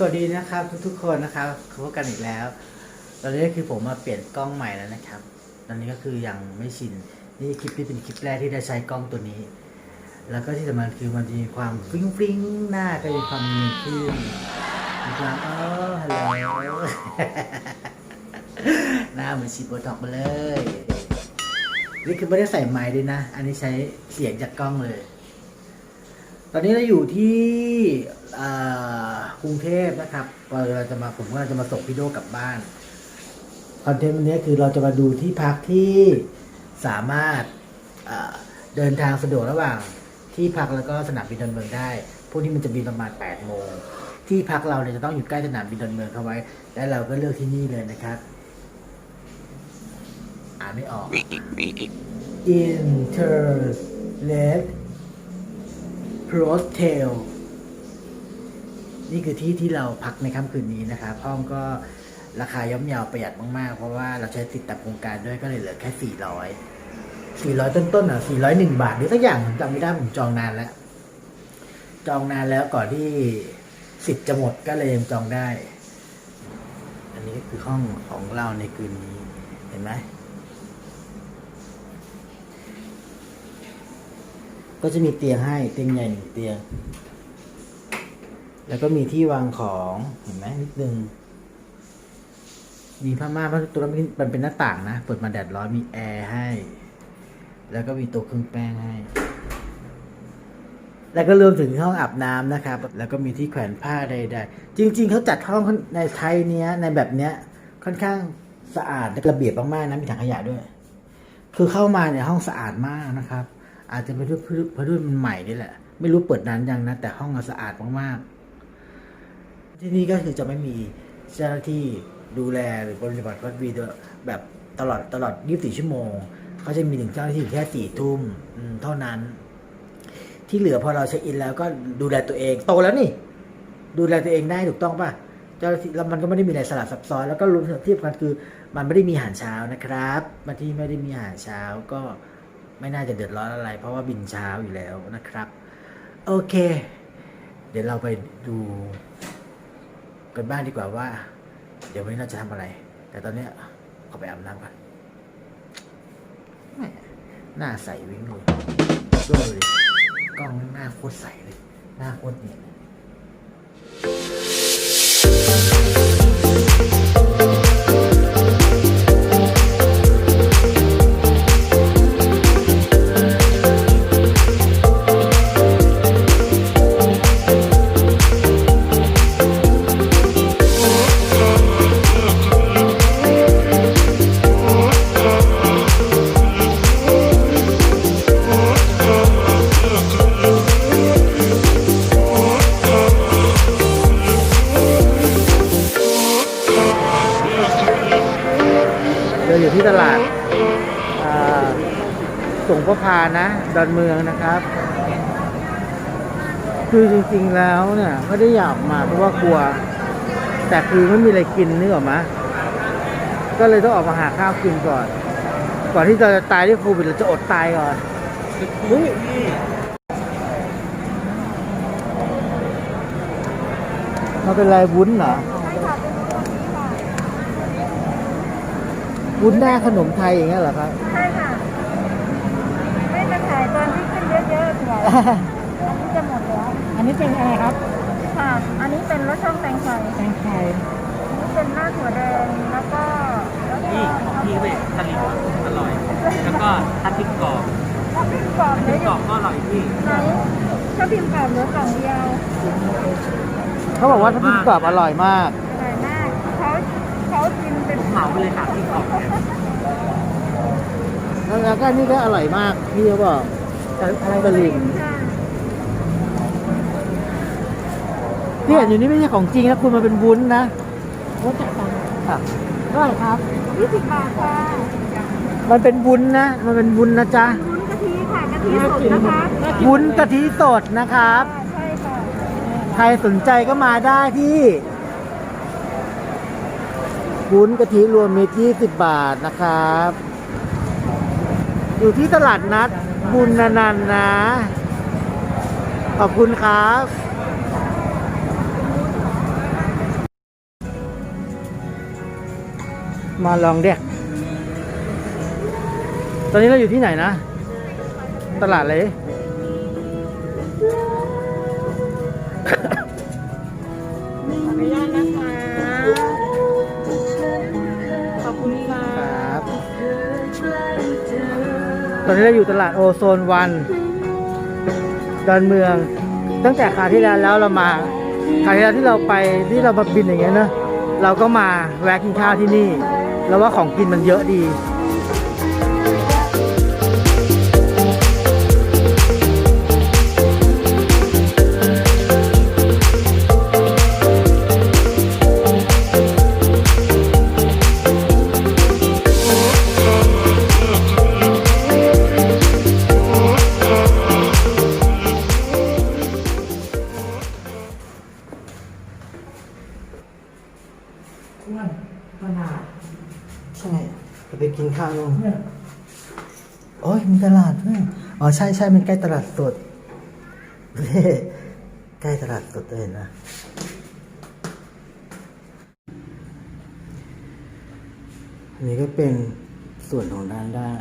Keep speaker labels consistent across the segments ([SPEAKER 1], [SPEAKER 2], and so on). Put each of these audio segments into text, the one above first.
[SPEAKER 1] สวัสดีนะครับทุกๆคนนะครับพบกันอีกแล้ว ตอนนี้ก็คือผมมาเปลี่ยนกล้องใหม่แล้วนะครับ ตอนนี้ก็คือยังไม่ชิน นี่คลิปนี้เป็นคลิปแรกที่ได้ใช้กล้องตัวนี้ แล้วก็ที่สำคัญคือมันมีความฟริ้งฟริ้งหน้าก็มีความเนีขึ้นมีความเออฮัลโหลหน้าเหมือนฉีดโบท็อกมาเลย นี่คือไม่ได้ใส่ไม้ด้วยนะ อันนี้ใช้เสียงจากกล้องเลย ตอนนี้เราอยู่ที่อ่า กรุงเทพนะครับเราจะมาผมก็จะมาส่งพี่โดกลับบ้านคอนเทนต์วันนี้คือเราจะมาดูที่พักที่สามารถเดินทางสะดวกระหว่าง ที่พักแล้วก็สนามบินดอนเมืองได้ พวกนี้มันจะบินประมาณ8โมงที่พักเราเนี่ยจะต้องอยู่ใกล้สนามบินดอนเมืองเข้าไว้ และเราก็เลือกที่นี่เลยนะครับ อ่านไม่ออก Interlet Protel นี่คือที่ที่เราพักในค่ำคืนนี้นะครับห้องก็ราคาย่อมเยาวประหยัดมากๆ เพราะว่าเราใช้ติดตามโครงการด้วยก็เลยเหลือแค่ 400 400 ต้นๆอะ401 บาทหรือสักอย่างผมจำไม่ได้ผมจองนานแล้ว จองนานแล้วก่อนที่สิทธิ์จะหมดก็เลยยังจองได้ อันนี้ก็คือห้องของเราในคืนนี้เห็นไหมก็จะมีเตียงให้เตียงใหญ่หนึ่งเตียง แล้วก็มีที่วางของเห็นไหมนิดนึงมีผ้าม่านเพราะตัวนั้นมันเป็นหน้าต่างนะ เปิดมาแดดร้อนมีแอร์ให้ แล้วก็มีโต๊ะเครื่องแป้งให้ แล้วก็รวมถึงห้องอาบน้ำนะครับ แล้วก็มีที่แขวนผ้าใดๆ จริง ๆ เขาจัดห้องในไทยเนี้ยในแบบเนี้ย ค่อนข้างสะอาดและระเบียบมากๆนะมีถังขยะด้วย คือเข้ามาเนี่ยห้องสะอาดมากนะครับ อาจจะเป็นเพราะเพราะด้วยมันใหม่นี่แหละ ไม่รู้เปิดนานยังนะ แต่ห้องสะอาดมากๆ ที่นี่ก็คือจะไม่มีเจ้าหน้าที่ดูแลหรือบริบัติวัดวีแบบตลอดตลอด 24 ชั่วโมงเขาจะมีหนึ่งเจ้าหน้าที่แค่สี่ทุ่มเท่านั้น ที่เหลือพอเราเช็คอินแล้วก็ดูแลตัวเองโตแล้วนี่ ดูแลตัวเองได้ถูกต้องป่ะเจ้าหน้าที่แล้วมันก็ไม่ได้มีอะไรสลับซับซ้อนแล้วก็รวมถึงที่สำคัญคือ มันไม่ได้มีอาหารเช้านะครับมาที่ไม่ได้มีอาหารเช้าก็ไม่น่าจะเดือดร้อนอะไร เพราะว่าบินเช้าอยู่แล้วนะครับ โอเค เดี๋ยวเราไปดู กันบ้างดีกว่าว่า เดี๋ยววันนี้เราจะทำอะไร แต่ตอนเนี้ยขอไปอาบน้ำก่อนแหม่หน้าใสวิ่งเลยดูเลยกล้องหน้าโคตรใสเลย หน้าโคตรเนียนเลย ส่านะดอนเมืองนะครับ คือจริงๆแล้วเนี่ยไม่ได้อยากมาเพราะว่ากลัว แต่คือไม่มีอะไรกินนึกออกไหมก็เลยต้องออกมาหาข้าวกินก่อน ก่อนที่เราจะตายด้วยโควิดเราจะอดตายก่อนเฮ้ยมันเป็นไรวุ้นเหรอวุ้นหน้าขนมไทยอย่างเงี้ยเหรอครับ
[SPEAKER 2] ใช่ค่ะ ไม่จะขายตอนที่ขึ้น เยอะๆค่ะอันนี้จะหมดแล้ว
[SPEAKER 3] อันนี้เป็นอะไรครับ
[SPEAKER 2] ค่ะ อันนี้เป็นรสช่องแตงไทย
[SPEAKER 3] แตงไทย
[SPEAKER 2] อันนี้เป็นหน้าถั่วแดงแล้วก็แล้วก็
[SPEAKER 4] นี่ของพี่ก็เป็นทะเลอร่อย แล้วก็ทับทิมกรอบ
[SPEAKER 2] ถ้าพิมพ์กรอบ
[SPEAKER 4] ทับ
[SPEAKER 2] เหลื
[SPEAKER 4] ทิ
[SPEAKER 2] อ
[SPEAKER 4] มกรอบก็อร่อยพี่
[SPEAKER 2] ไหนถ้าพิมพ์กรอบเหลือกล่องเดียว
[SPEAKER 1] เขาบอกว่าถ้าพิมพ์กรอบอร่อยมาก
[SPEAKER 2] อร่อยมากเขาเขากินเป็น
[SPEAKER 4] ผมเหมาไปเลยสามทิมกรอบเนี่ย
[SPEAKER 1] แล้วก็นี่ก็อร่อยมากพี่เขาบอก อะไรกะหรี่
[SPEAKER 2] ค่ะ
[SPEAKER 1] ที่เห็นอยู่นี่ไม่ใช่ของจริงนะคุณมันเป็นวุ้นนะ
[SPEAKER 3] รสจัดตัง
[SPEAKER 1] อะ
[SPEAKER 3] เท่าไหร่ครับ
[SPEAKER 2] ยี่สิบบาทค่ะ
[SPEAKER 1] มันเป็นวุ้นนะ มันเป็นวุ้นนะจ๊ะ
[SPEAKER 2] วุ้นกะทิค่ะกะทิสดนะคะ
[SPEAKER 1] วุ้นกะทิสดนะครับ
[SPEAKER 2] ใช่ค่ะ
[SPEAKER 1] ใครสนใจก็มาได้ที่วุ้นกะทิรวมมิตร20บาทนะครับ อยู่ที่ตลาดนัด คุณนันนะ ขอบคุณครับมาลองเด็ก ตอนนี้เราอยู่ที่ไหนนะ ตลาดเลย
[SPEAKER 2] ออนุญา ตอ
[SPEAKER 1] นนี้เราอยู่ตลาดโอโซนวันดอนเมือง ตั้งแต่คาที่แล้วแล้วเรามาคาที่แล้วที่เราไปที่เรามาบินอย่างเงี้ยนะเราก็มาแวะกินข้าวที่นี่ แล้วว่าของกินมันเยอะดี อ้วนขนาดใช่จะไปกินข้าวลงโอ้ยมีตลาดด้วยอ๋อใช่ใช่มันใกล้ตลาดสดเฮ้ใกล้ตลาดสดเลยนะอันนี้ก็เป็นส่วนของด้านด้าน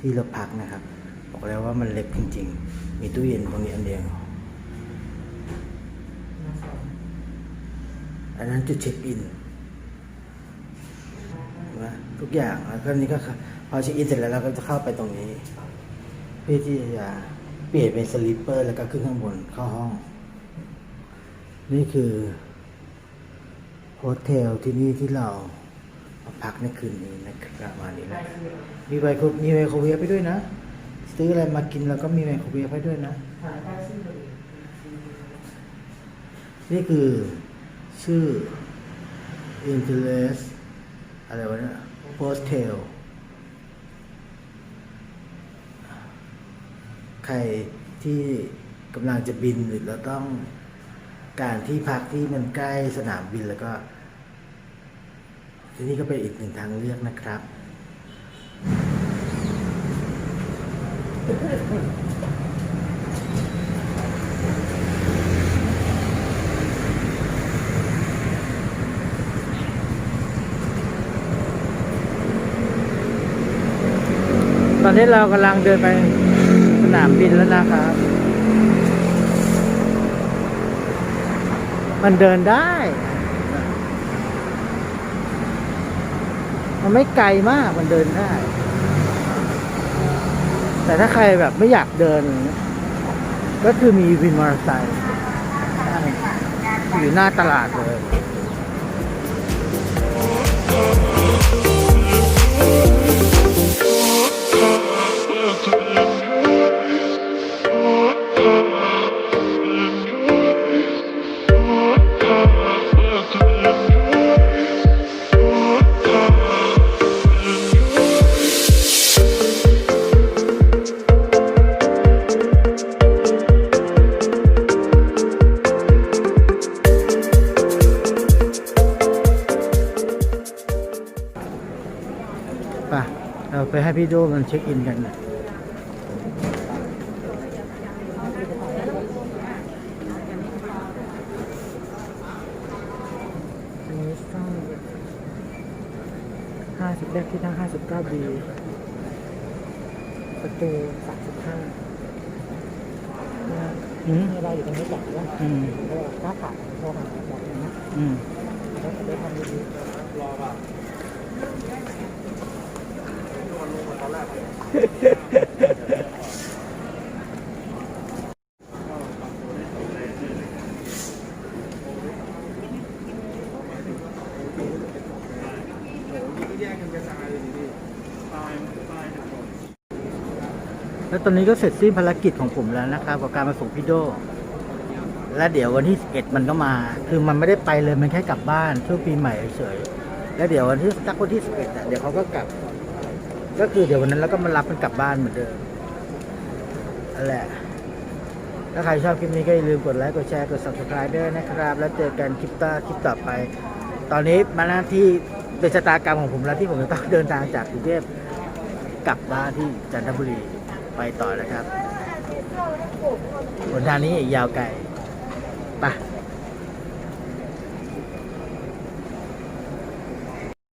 [SPEAKER 1] ที่เราพักนะครับ บอกแล้วว่ามันเล็กจริง ๆ มีตู้เย็นตรงนี้อันเดียวอันนั้นจุดเช็คอินเห็นไหม ทุกอย่างแล้วก็นี่ก็พอเช็คอินเสร็จแล้วเราก็จะเข้าไปตรงนี้ เพื่อที่จะเปลี่ยนเป็นสลิปเปอร์แล้วก็ขึ้นข้างบนเข้าห้อง นี่คือโฮเทลที่นี่ที่เรามาพักในคืนนี้นะครับมานี้นะมีไมโครมีไมโครเวฟไปด้วยนะ ซื้ออะไรมากินแล้วก็มีไมโครเวฟให้ด้วยนะ นี่คือชื่อ Interest อะไรวะเนี่ย Hostel ใครที่กำลังจะบินหรือเราต้องการที่พักที่มันใกล้สนามบินแล้วก็ ที่นี่ก็เป็นอีกหนึ่งทางเลือกนะครับต อนนี้เรากำลังเดินไปสนามบินแล้วนะครับ มันเดินได้ มันไม่ไกลมากมันเดินได้ แต่ถ้าใครแบบไม่อยากเดิน ก็คือมีวินมอเตอร์ไซค์อยู่หน้าตลาดเลย เราไปให้พี่โดมันเช็คอินกันนะ
[SPEAKER 3] อันนี้ซ่องห้าสิบเลขที่ทั้งห้าสิบเก้าบีประตูสามสิบห้า
[SPEAKER 1] อืม
[SPEAKER 3] นี่เราอยู่ตรงนี้ก่อนว่า
[SPEAKER 1] อืม
[SPEAKER 3] เออถ้าขาดโทรหาบอกเลยนะ
[SPEAKER 1] อืม
[SPEAKER 3] แล้วจะได้ทำดีๆแแล้
[SPEAKER 1] วตอนนี้ก็เสร็จสิ้นภารกิจของผมแล้วนะครับกับการมาส่งพี่โด และเดี๋ยววันที่11มันก็มา คือมันไม่ได้ไปเลยมันแค่กลับบ้านช่วงปีใหม่เฉยๆแล้วเดี๋ยววันที่สักวันที่11อะเดี๋ยวเขาก็กลับ ก็คือเดี๋ยววันนั้นเราก็มารับมันกลับบ้านเหมือนเดิมนั่นแหละ ถ้าใครชอบคลิปนี้ก็อย่าลืมกดไลค์ กดแชร์ กด subscribe ด้วยนะครับ แล้วเจอกันคลิปต่อคลิปต่อไป ตอนนี้มาหน้าที่เป็นชะตากรรมของผมแล้วที่ผมจะต้องเดินทางจากกรุงเทพกลับบ้านที่จันทบุรีไปต่อนะครับหนทางนี้อีกยาวไกลไป